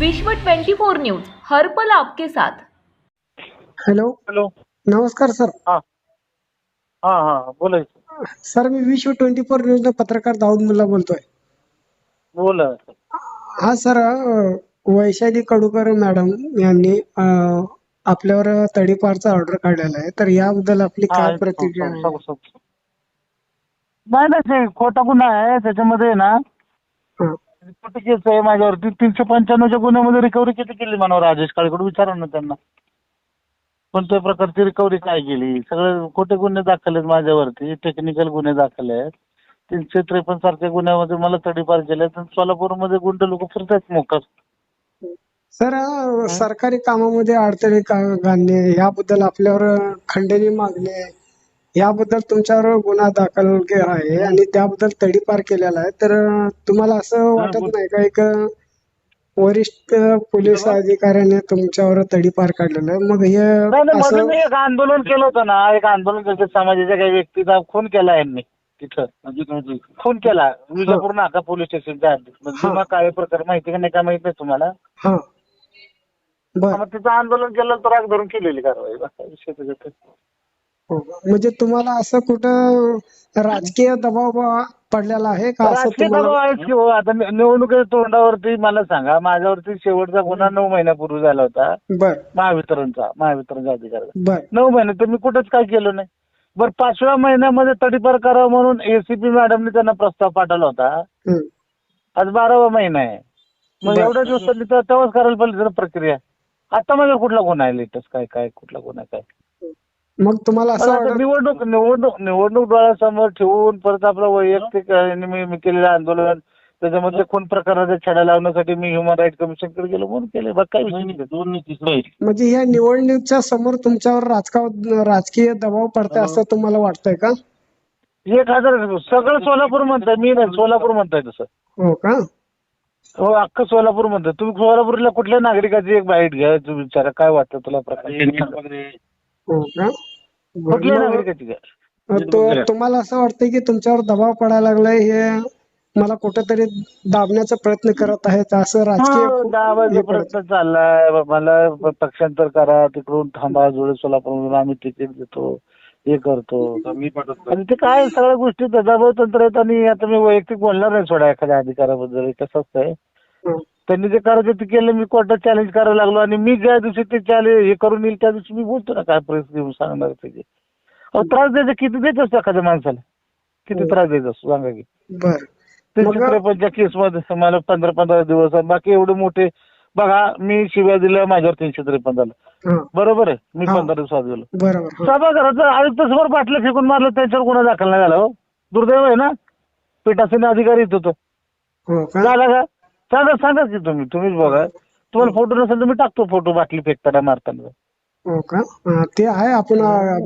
विश्व 24 न्यूज हर्पल आपके साथ. हॅलो. हॅलो. नमस्कार सर. हा. हा हा बोला. सर मी विश्व ट्वेंटी फोर न्यूज पत्रकार दाऊद मुल्ला बोलतोय. बोला. हा सर अं, वैशाली कडूकर मॅडम यांनी अं, आपल्यावर तडीपारचा ऑर्डर काढलेला आहे. तर याबद्दल आपली हा, काय प्रतिक्रिया आहे. नाही नाही ते खोटा गुन्हा आहे. त्याच्यामध्ये ना हा. खोटी केस आहे माझ्यावरती. तीनशे पंच्याण्णवच्या गुन्ह्यामध्ये रिकव्हरी किती केली मानव राजेश? काळेकडे विचारा ना त्यांना. कोणत्या प्रकारची रिकव्हरी काय केली? सगळे खोटे गुन्हे दाखल आहेत माझ्यावरती. टेक्निकल गुन्हे दाखल आहेत. तीनशे त्रेपन्न सारख्या गुन्ह्यामध्ये मला तडीपार केले सोलापूर सोलापूरमध्ये गुंड लोक फिरतात मोकार सर सरकारी कामामध्ये अडचणी घालणे याबद्दल आपल्यावर अं, खंडणी मागणे याबद्दल तुमच्यावर गुन्हा दाखल के- आहे आणि त्याबद्दल तडीपार केलेला आहे. तर तुम्हाला असं वाटत. नाही का? एक वरिष्ठ पोलीस अधिकाऱ्याने तुमच्यावर तडीपार काढलेलं आहे. मग हे असं एक आंदोलन केलं होतं ना. एक आंदोलन केलं होतं. समाजाच्या काही व्यक्तीचा खून केला यांनी तिथं. खून केला. विजापूर नाका पोलीस स्टेशनच्या. भीमा काळे प्रकार माहिती का नाही का माहीत नाही तुम्हाला? हा. बर. मग तिथं आंदोलन केलं तर राग धरून केलेली कारवाई. विषय. म्हणजे तुम्हाला असं कुठं राजकीय दबाव पडलेला आहे का? असं राजकीय तुम्हाला की हो. आता नि- निवडणुकीच्या तोंडावरती मला सांगा. माझ्यावरती शेवटचा गुन्हा नऊ महिन्यापूर्वी झाला होता. बर. महावितरणचा महावितरणच्या अधिकाऱ्याचा बर. नऊ महिने तर मी कुठंच काय केलं नाही. बरं पाचव्या महिन्यामध्ये तडीपार करावं म्हणून एसीपी मॅडमने त्यांना प्रस्ताव पाठवला होता. हम्म. आज बारावा महिना आहे. मग बरं. एवढ्या दिवस त्यांनी तर तेव्हाच करायला पाहिजे जरा प्रक्रिया. आता माझ्यावर कुठला गुन्हा आहे लेटेस्ट? काय काय कुठला गुन्हा काय? मग तुम्हाला असं आता वाटत निवडणूक निवडणूक निवडणूक डोळ्यासमोर ठेवून परत आपलं वैयक्तिक अं, मी मी केलेलं आंदोलन त्याच्यामध्ये खून प्रकाराचा छडा लावण्यासाठी मी ह्युमन राईट कमिशनकडे गेलो म्हणून केले. बघ काय विषय नाही. दोन नाही म्हणजे या निवडणुकीच्या समोर तुमच्यावर राजकाव राजकीय दबाव पडतंय असं तुम्हाला वाटतंय का? एक हजार सगळं सोलापूर म्हणताय मी नाही सोलापूर म्हणताय तसं. हो का? हो अख्खं सोलापूर म्हणताय. तुम्ही सोलापूरला कुठल्या नागरिकाची एक बाईट घ्या तुम्ही विचारा काय वाटतं तुला प्रकार हो का. कुठल्या नागरिकाची तो- तुम्हाला असं वाटतंय की तुमच्यावर दबाव पडायला लागलाय हे मला कुठेतरी दाबण्याचा प्रयत्न करत आहेत असं राजकीय दाबायचा पडत- प्रयत्न चाललाय. मला पक्षांतर करा तिकडून थांबा जुळे सोलापूरमधून आम्ही तिकीट देतो हे करतो. आणि ते काय सगळ्या गोष्टी दबाव तंत्र आहेत आणि आता मी वैयक्तिक बोलणार नाही सोडा एखाद्या अधिकाराबद्दल कसं असतंय. त्यांनी जे करायचं ते केलं मी कोर्टात चॅलेंज करायला लागलो आणि मी ज्या दिवशी ते चॅलेंज हे करून येईल त्या दिवशी मी बोलतो ना काय प्रेस घेऊन सांगणार त्याचे. अहो त्रास द्यायचा किती देत असतो एखाद्या माणसाला? किती हो. त्रास देत असतो सांगा की. ते चित्रपटच्या केसमध्ये मला पंधरा पंधरा दिवस बाकी एवढे मोठे बघा मी शिव्या दिल्या माझ्यावर तीनशे त्रेपन्न झालं. हा. बरोबर आहे मी. पंधरा दिवसात गेलो. सभागृहाचं आयुक्त समोर बाटल्या फेकून मारलं त्यांच्यावर गुन्हा दाखल नाही झाला हो. दुर्दैव आहे ना? पीठासीन अधिकारी येत होतो. हो झाला का? सांगा सांगा की तुम्ही तुम्हीच बघा. तुम्हाला फोटो नसेल तर मी टाकतो फोटो बाटली फेकताना मारताना. हो का? हा, ते आहे आपण अ,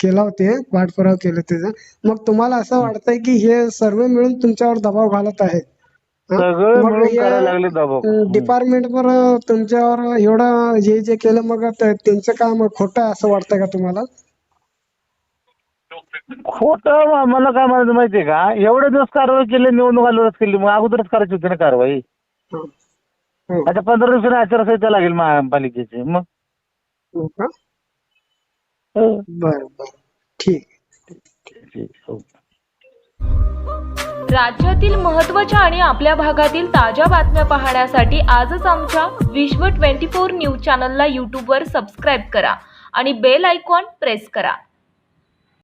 केला होते पाठपुरावा केले त्याचा मग तुम्हाला असं वाटतंय की हे सर्व मिळून तुमच्यावर दबाव घालत आहेत. हा? सगळं मग मिळून हे, करायला लागले दबाव. डिपार्टमेंटवर तुमच्यावर एवढं जे जे केलं मग ते- त्यांचं काम खोटं आहे असं वाटतंय का तुम्हाला? खोटं मला काय म्हणायचं माहितीये का? एवढे दिवस कारवाई केली निवडणूक आल्यावरच केली मग अगोदरच करायची होती ना कारवाई. आता पंधरा दिवसांनी आचारसंहिता लागेल महापालिकेची. मग? हो का? हो. बर बर. ठीक. ठीक, हो. राज्यातील महत्त्वाच्या आणि आपल्या भागातील ताज्या बातम्या पाहण्यासाठी आजच आमच्या विश्व 24 न्यूज चॅनलला यूट्यूबवर सबस्क्राईब करा आणि बेल आयकॉन प्रेस करा.